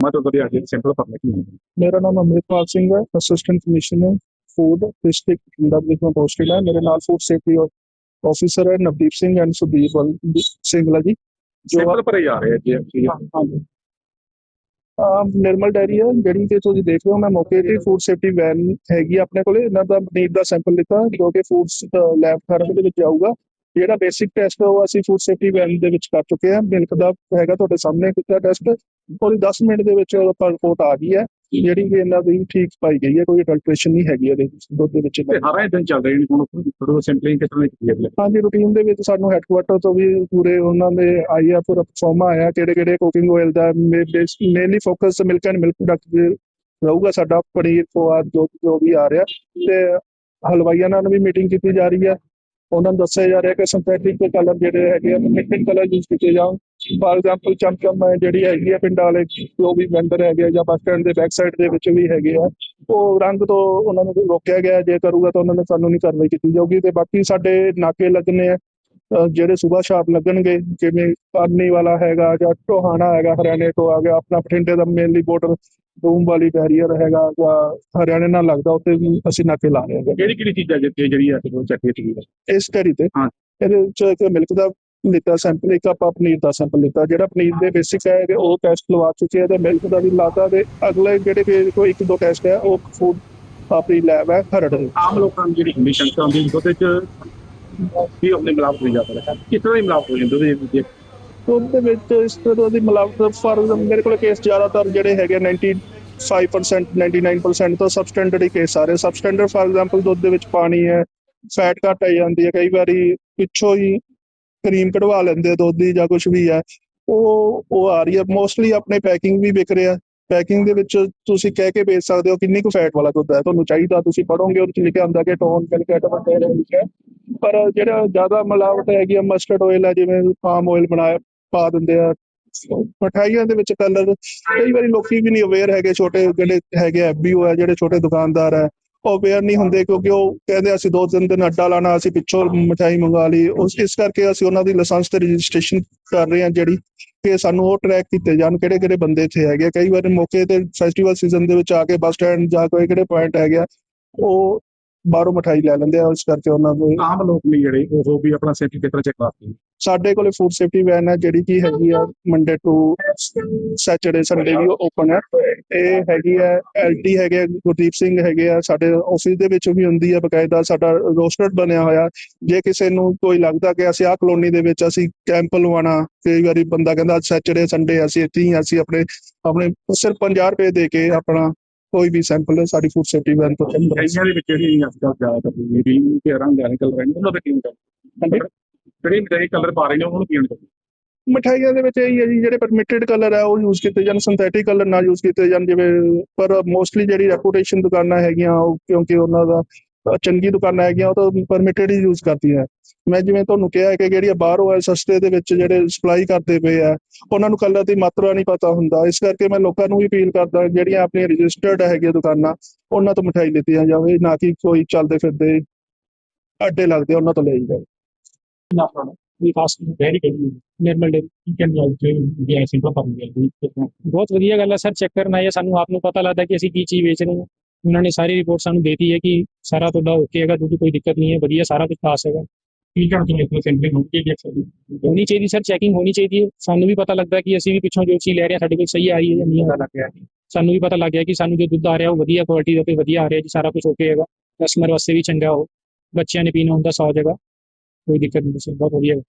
ਮੈਂ ਤਾਂ ਵਧੀਆ ਜੀ ਸੈਂਪਲ ਭਰਨੇ ਕੀ ਮੇਰਾ ਨਾਮ ਅਮਰਿਤਪਾਲ ਸਿੰਘ ਹੈ assistant commissioner food district Bathinda ਵਿੱਚ ਮੈਂ ਪੋਸਟਡ ਹੈ। ਮੇਰੇ ਨਾਲ ਫੂਡ ਸੇਫਟੀ ਆਫੀਸਰ ਹੈ ਨਵਦੀਪ ਸਿੰਘ ਐਂਡ ਸੁਦੀਪ ਸਿੰਘਲਾ ਜੀ ਜੋ ਸੈਂਪਲ ਭਰੇ ਜਾ ਰਹੇ ਜੀ। actually। ਹਾਂਜੀ ਆ ਨਿਰਮਲ ਡੈਰੀ ਹੈ ਜਿਹੜੀ ਕਿ ਤੁਸੀਂ ਦੇਖ ਰਹੇ ਹੋ ਮੈਂ ਮੌਕੇ ਤੇ ਫੂਡ ਸੇਫਟੀ ਵੈਨ ਹੈਗੀ ਆਪਣੇ ਕੋਲੇ। ਇਹਨਾਂ ਦਾ ਨੀਡ ਦਾ ਸੈਂਪਲ ਲਿੱਤਾ ਜੋ ਕਿ ਫੂਡ ਲੈਬ ਫਾਰਮ ਦੇ ਵਿੱਚ ਜਾਊਗਾ। ਜਿਹੜਾ ਬੇਸਿਕ ਟੈਸਟ ਉਹ ਅਸੀਂ ਫੂਡ ਸੇਫਟੀ ਵੈਨ ਦੇ ਵਿੱਚ ਕਰ ਚੁੱਕੇ ਹਾਂ। ਮਿਲਕ ਦਾ ਹੈਗਾ ਤੁਹਾਡੇ ਸਾਹਮਣੇ ਕੀਤਾ ਟੈਸਟ ਉਹਦੀ 10 ਮਿੰਟ ਦੇ ਵਿੱਚ ਰਿਪੋਰਟ ਆ ਗਈ ਹੈ। ਜਿਹੜੀ ਕਿ ਇਹਨਾਂ ਦੀ ਠੀਕ ਪਾਈ ਗਈ ਹੈ। ਕੋਈ ਅਡਲਟ੍ਰੇਸ਼ਨ ਨਹੀਂ ਹੈਗੀ ਇਹਦੇ ਵਿੱਚ, ਦੁੱਧ ਦੇ ਵਿੱਚ ਤੇ ਹਰ ਦਿਨ ਚੱਲ ਰਹੇ ਹੁਣ ਥੋੜਾ ਸੈਂਪਲਿੰਗ ਕਿਸ ਤਰ੍ਹਾਂ ਕੀਤੀ ਹੈ। ਹਾਂਜੀ ਰੂਟੀਨ ਦੇ ਵਿੱਚ ਸਾਨੂੰ ਹੈੱਡਕੁਆਟਰ ਤੋਂ ਵੀ ਪੂਰੇ ਉਹਨਾਂ ਦੇ ਆਈ ਆ ਪੂਰਾ ਪਰਫਾਰਮਾ ਆਇਆ। ਕਿਹੜੇ ਕਿਹੜੇ cooking oil the mainly focus milk and milk product ਰਹੂਗਾ ਸਾਡਾ। ਪਨੀਰ ਫੋਆ ਜੋ ਜੋ ਵੀ ਆ ਰਿਹਾ। ਤੇ ਹਲਵਾਈਆਂ ਨਾਲ ਵੀ ਮੀਟਿੰਗ ਕੀਤੀ ਜਾ ਰਹੀ ਹੈ। ਉਹਨਾਂ ਨੂੰ ਦੱਸਿਆ ਜਾ ਰਿਹਾ ਕਿ ਸਿੰਥੈਟਿਕ ਕਲਰ ਜਿਹੜੇ ਹੈਗੇ ਆ ਮਿਕਸਿੰਗ ਕਲਰ ਯੂਜ਼ ਕੀਤੇ ਜਾਣ। ਫਾਰ ਐਗਜ਼ਾਮਪਲ ਚਮਚਮ ਜਿਹੜੀ ਹੈਗੀ ਆ ਪਿੰਡਾਂ ਵਾਲੇ ਜੋ ਵੀ ਵੈਂਡਰ ਹੈਗੇ ਆ ਜਾਂ ਬੱਸ ਸਟੈਂਡ ਦੇ ਬੈਕ ਸਾਈਡ ਦੇ ਵਿੱਚ ਵੀ ਹੈਗੇ ਆ। ਉਹ ਰੰਗ ਤੋਂ ਉਹਨਾਂ ਨੂੰ ਰੋਕਿਆ ਗਿਆ, ਜੇ ਕਰੂਗਾ ਤਾਂ ਉਹਨਾਂ ਨੇ ਕਾਨੂੰਨੀ ਕਾਰਵਾਈ ਕੀਤੀ ਜਾਊਗੀ ਤੇ ਬਾਕੀ ਸਾਡੇ ਨਾਕੇ ਲੱਗਣੇ ਆ ਜਿਹੜੇ ਸਵੇਰ ਸ਼ਾਮ ਲੱਗਣਗੇ, ਜਿਵੇਂ ਕਾਰਨੀ ਵਾਲਾ ਹੈਗਾ ਜਾਂ ਟੋਹਾਣਾ ਹੈਗਾ, ਹਰਿਆਣੇ ਤੋਂ ਆ ਗਿਆ, ਆਪਣਾ ਬਠਿੰਡੇ ਦਾ ਮੇਨਲੀ ਬਾਰਡਰ ਰੂਮ ਵਾਲੀ ਬੈਰੀਅਰ ਹੈਗਾ ਜਾਂ ਹਰਿਆਣੇ ਨਾਲ ਲੱਗਦਾ ਉੱਤੇ ਵੀ ਅਸੀਂ ਨਾਕੇ ਲਾ ਰਹੇ ਹਾਂ ਕਿਹੜੀ ਕਿਹੜੀ ਚੀਜ਼ਾਂ ਜਿੱਤੇ ਜਿਹੜੀ ਆ ਤੇ ਚੈੱਕ ਕੀਤੀ ਗਈ ਇਸ ਕਰੀ ਤੇ ਹਾਂ। ਇਹਦੇ ਵਿੱਚ ਇੱਕ ਮਿਲਕ ਦਾ ਲਿੱਤਾ ਸੈਂਪਲ ਇੱਕ ਆਪਾਂ ਪਨੀਰ ਦਾ ਸੈਂਪਲ ਲਿੱਤਾ ਜਿਹੜਾ ਪਨੀਰ ਦੇ ਬੇਸਿਕ ਹੈ ਕਿ ਉਹ ਟੈਸਟ ਲਵਾ ਚੁੱਕੇ ਆ ਤੇ ਮਿਲਕ ਦਾ ਵੀ ਲਾਤਾ ਤੇ ਅਗਲੇ ਜਿਹੜੇ ਕਿ ਕੋਈ ਇੱਕ ਦੋ ਟੈਸਟ ਹੈ ਉਹ ਫੂਡ ਆਪਣੀ ਲੈਬ ਹੈ ਖਰੜ ਦੇ। ਆਮ ਲੋਕਾਂ ਨੂੰ ਜਿਹੜੀ ਕੰਡੀਸ਼ਨ ਆਉਂਦੀ ਉਹਦੇ ਚ ਵੀ ਆਪਣੇ ਮਿਲਾਵਟ ਹੋਈ ਜਾਂਦਾ ਹੈ ਕਿਸ ਤਰ੍ਹਾਂ ਦੀ ਮਿਲਾਵਟ ਹੋ ਜਾਂਦੀ ਉਹਦੇ ਵਿੱਚ? ਦੁੱਧ ਦੇ ਵਿੱਚ ਇਸ ਤਰ੍ਹਾਂ ਦੀ ਮਿਲਾਵਟ ਫਾਰ ਮੇਰੇ ਕੋਲ ਕੇਸ ਜ਼ਿਆਦਾਤਰ ਜਿਹੜੇ ਹੈਗੇ 95% 99% ਤੋਂ ਸਬਸਟੈਂਡਰਡ ਹੀ ਕੇਸ ਆ ਰਹੇ ਸਬਸਟੈਂਡਰਡ ਫਾਰ ਐਗਜ਼ਾਮਪਲ ਦੁੱਧ ਦੇ ਵਿੱਚ ਪਾਣੀ ਹੈ ਫੈਟ ਘੱਟ ਆ ਜਾਂਦੀ ਹੈ, ਕਈ ਵਾਰੀ ਪਿੱਛੋਂ ਹੀ ਕਰੀਮ ਕਢਵਾ ਲੈਂਦੇ ਦੁੱਧ ਦੀ ਜਾਂ ਕੁਝ ਵੀ ਹੈ। ਉਹ ਉਹ ਆ ਰਹੀ ਹੈ। ਮੋਸਟਲੀ ਆਪਣੇ ਪੈਕਿੰਗ ਵੀ ਵਿਕ ਰਿਹਾ। ਪੈਕਿੰਗ ਦੇ ਵਿੱਚ ਤੁਸੀਂ ਕਹਿ ਕੇ ਵੇਚ ਸਕਦੇ ਹੋ ਕਿੰਨੀ ਕੁ ਫੈਟ ਵਾਲਾ ਦੁੱਧ ਹੈ। ਤੁਹਾਨੂੰ ਚਾਹੀਦਾ ਤੁਸੀਂ ਪੜੋਗੇ ਉਹਦੇ ਚ ਲਿਖਿਆ ਹੁੰਦਾ ਕਿ ਟੋਨ ਕੈਲਕੇਟ ਵਗੈਰਾ ਲਿਖਿਆ ਪਰ ਜਿਹੜਾ ਜ਼ਿਆਦਾ ਮਿਲਾਵਟ ਹੈਗੀ ਆ ਮਸਟਰਡ ਆਇਲ ਹੈ, ਜਿਵੇਂ ਪਾਮ ਆਇਲ ਬਣਾਇਆ ਪਾ ਦਿੰਦੇ ਆ। ਮਠਾਈਆਂ ਦੇ ਵਿੱਚ ਕਲਰ ਕਈ ਵਾਰੀ ਲੋਕੀ ਵੀ ਨਹੀਂ ਅਵੇਅਰ ਹੈਗੇ ਛੋਟੇ ਜਿਹੜੇ ਹੈਗੇ ਐਫਬੀਓ ਆ ਜਿਹੜੇ ਛੋਟੇ ਦੁਕਾਨਦਾਰ ਆ ਉਹ ਅਵੇਅਰ ਨਹੀਂ ਹੁੰਦੇ ਕਿਉਂਕਿ ਉਹ ਕਹਿੰਦੇ ਅਸੀਂ ਦੋ ਤਿੰਨ ਦਿਨ ਅੱਡਾ ਲਾਣਾ ਅਸੀਂ ਪਿੱਛੋਂ ਮਠਾਈ ਮੰਗਾ ਲਈ। ਉਸ, ਇਸ ਕਰਕੇ ਅਸੀਂ ਉਹਨਾਂ ਦੀ ਲਾਇਸੈਂਸ ਤੇ ਰਜਿਸਟ੍ਰੇਸ਼ਨ ਕਰ ਰਹੇ ਹਾਂ ਜਿਹੜੀ ਕਿ ਸਾਨੂੰ ਉਹ ਟਰੈਕ ਕੀਤੇ ਜਾਣ ਕਿਹੜੇ ਕਿਹੜੇ ਬੰਦੇ ਇੱਥੇ ਹੈਗੇ ਆ। ਕਈ ਵਾਰੀ ਮੌਕੇ ਤੇ ਫੈਸਟੀਵਲ ਸੀਜ਼ਨ ਦੇ ਵਿੱਚ ਆ ਕੇ ਬੱਸ ਸਟੈਂਡ ਜਾਂ ਕੋਈ ਕਿਹੜੇ ਪੁਆਇੰਟ ਹੈਗੇ ਆ, ਉਹ ਬਾਹਰੋਂ ਮਠਾਈ ਲੈ ਲੈਂਦੇ ਆ ਇਸ ਕਰਕੇ ਉਹਨਾਂ ਨੂੰ ਆਮ ਲੋਕ ਨੇ ਜਿਹੜੇ ਉਹ ਵੀ ਆਪਣਾ ਸੇਫਟੀ ਤਰ੍ਹਾਂ ਚੈੱਕ ਕਰਦੇ ਸਾਡੇ ਕੋਲੇ ਫੂਡ ਸੇਫਟੀ ਵੈਨ ਹੈ ਜਿਹੜੀ ਕਿ ਹੈਗੀ ਆ ਮੰਡੇ ਟੂ ਸੈਚਰਡੇ ਸੰਡੇ ਵੀ ਓਪਨ ਹੈ। ਇਹ ਹੈਗੀ ਹੈ ਐਲਟੀ ਹੈਗੇ ਆ, ਗੁਰਦੀਪ ਸਿੰਘ ਹੈਗੇ ਆ ਸਾਡੇ ਆਫਿਸ ਦੇ ਵਿੱਚ ਵੀ ਹੁੰਦੀ ਹੈ ਬਕਾਇਦਾ ਸਾਡਾ ਰੋਸਟਰ ਬਣਿਆ ਹੋਇਆ। ਜੇ ਕਿਸੇ ਨੂੰ ਕੋਈ ਲੱਗਦਾ ਕਿ ਅਸੀਂ ਆਹ ਕਲੋਨੀ ਦੇ ਵਿੱਚ ਅਸੀਂ ਕੈਂਪ ਲਵਾਉਣਾ ਕਈ ਵਾਰੀ ਬੰਦਾ ਕਹਿੰਦਾ ਸੈਚਰਡੇ ਸੰਡੇ ਅਸੀਂ ਇੱਥੇ ਹੀ ਹਾਂ, ਅਸੀਂ ਆਪਣੇ ਆਪਣੇ ਸਿਰਫ 50 ਰੁਪਏ ਦੇ ਕੇ ਆਪਣਾ ਕੋਈ ਵੀ ਸੈਂਪਲ ਸਾਡੀ ਫੂਡ ਸੇਫਟੀ ਵੈਨ ਤੋਂ ਕਈਆਂ ਦੇ ਵਿੱਚ ਜਿਹੜੀ ਅੱਜ ਕੱਲ੍ਹ ਜ਼ਿਆਦਾਤਰ ਗ੍ਰੀਨ ਤੇ ਰੰਗ ਨਿਕਲ ਰਹੇ ਨੇ ਉਹਨਾਂ ਦਾ ਕੀ ਹੁੰਦਾ? ਜਿਹੜੇ ਜਿਹੜੇ ਕਲਰ ਪਾ ਰਹੇ ਨੇ ਉਹਨੂੰ ਕੀ ਹੁੰਦਾ? ਮਠਾਈਆਂ ਦੇ ਵਿੱਚ ਇਹ ਹੈ ਜੀ ਜਿਹੜੇ ਪਰਮਿਟਡ ਕਲਰ ਹੈ ਉਹ ਯੂਜ਼ ਕੀਤੇ ਜਾਣ ਸਿੰਥੈਟਿਕ ਕਲਰ ਨਾ ਯੂਜ਼ ਕੀਤੇ ਜਾਣ ਜਿਵੇਂ ਪਰ ਮੋਸਟਲੀ ਜਿਹੜੀ ਰੈਪੂਟੇਸ਼ਨ ਦੁਕਾਨਾਂ ਹੈਗੀਆਂ ਉਹ ਕਿਉਂਕਿ ਉਹਨਾਂ ਦਾ ਚੰਗੀ ਦੁਕਾਨਾਂ ਹੈਗੀਆਂ, ਉਹ ਤਾਂ ਪਰਮਿਟਡ ਹੀ ਯੂਜ਼ ਕਰਦੀਆਂ ਮੈਂ ਜਿਵੇਂ ਤੁਹਾਨੂੰ ਕਿਹਾ ਹੈ ਕਿ ਜਿਹੜੀਆਂ ਬਾਹਰੋਂ ਹੈ ਸਸਤੇ ਦੇ ਵਿੱਚ ਜਿਹੜੇ ਸਪਲਾਈ ਕਰਦੇ ਪਏ ਆ, ਉਹਨਾਂ ਨੂੰ ਕਲਰ ਦੀ ਮਾਤਰਾ ਨਹੀਂ ਪਤਾ ਹੁੰਦਾ। ਇਸ ਕਰਕੇ ਮੈਂ ਲੋਕਾਂ ਨੂੰ ਵੀ ਅਪੀਲ ਕਰਦਾ, ਜਿਹੜੀਆਂ ਆਪਣੀਆਂ ਰਜਿਸਟਰਡ ਹੈਗੀਆਂ ਦੁਕਾਨਾਂ, ਉਹਨਾਂ ਤੋਂ ਮਠਾਈ ਲਿੱਤੀਆਂ ਜਾਵੇ, ਨਾ ਕਿ ਕੋਈ ਚੱਲਦੇ ਫਿਰਦੇ ਅੱਡੇ ਲੱਗਦੇ ਉਹਨਾਂ ਤੋਂ ਲਈ ਜਾਵੇ। ਨਾ ਆਪਣਾ ਵੀ ਖਾਸ very good Nirmal day can also ਵੀ ਆਈ ਸਿੰਪਲ ਫॉर ਬਹੁਤ ਵਧੀਆ ਗੱਲ ਹੈ। ਸਰ ਚੈੱਕ ਕਰਨਾ ਹੈ ਸਾਨੂੰ ਆਪ ਨੂੰ ਪਤਾ ਲੱਗਦਾ ਕਿ ਅਸੀਂ ਕੀ ਚੀਜ਼ ਵੇਚ ਰਹੇ ਹਾਂ। ਉਹਨਾਂ ਨੇ ਸਾਰੀ ਰਿਪੋਰਟ ਸਾਨੂੰ ਦੇਤੀ ਹੈ ਕਿ ਸਾਰਾ ਤੁਹਾਡਾ ਓਕੇ ਹੈਗਾ ਦੁੱਧ ਕੋਈ ਦਿੱਕਤ ਨਹੀਂ ਹੈ ਵਧੀਆ ਸਾਰਾ ਕੁਝ ਪਾਸ ਹੈਗਾ। ਕੀ ਕਰਦੇ ਨੇ ਇਸ ਸੈਂਪਲਿੰਗ ਨੂੰ ਕੀ ਐਕਸੈਪਟ ਹੋਣੀ ਚਾਹੀਦੀ ਸਰ ਚੈਕਿੰਗ ਹੋਣੀ ਚਾਹੀਦੀ ਹੈ। ਸਾਨੂੰ ਵੀ ਪਤਾ ਲੱਗਦਾ ਕਿ ਅਸੀਂ ਵੀ ਪਿੱਛੋਂ ਜੋ ਚੀਜ਼ ਲੈ ਰਹੇ ਹਾਂ ਸਾਡੇ ਕੋਲ ਸਹੀ ਆ ਰਹੀ ਹੈ ਜਾਂ ਨਹੀਂ ਆ ਪਤਾ ਲੱਗਿਆ ਸਾਨੂੰ ਵੀ ਪਤਾ ਲੱਗ ਗਿਆ ਕਿ ਸਾਨੂੰ ਜੋ ਦੁੱਧ ਆ ਰਿਹਾ ਉਹ ਵਧੀਆ ਕੁਆਲਿਟੀ ਦਾ ਤੇ ਵਧੀਆ ਆ ਰਿਹਾ ਜੀ ਸਾਰਾ ਕੁਝ ਓਕੇ ਹੈਗਾ। ਕਸਟਮਰ ਵਾਸਤੇ ਵੀ ਚੰਗਾ ਉਹ। ਬੱਚਿਆਂ ਨੇ ਪੀਣਾ ਹੁੰਦਾ ਸੌ ਜਗ੍ਹਾ। ਕੋਈ ਦਿੱਕਤ ਨਹੀਂ ਸਰ ਬਹੁਤ ਵਧੀਆ। ਹੈ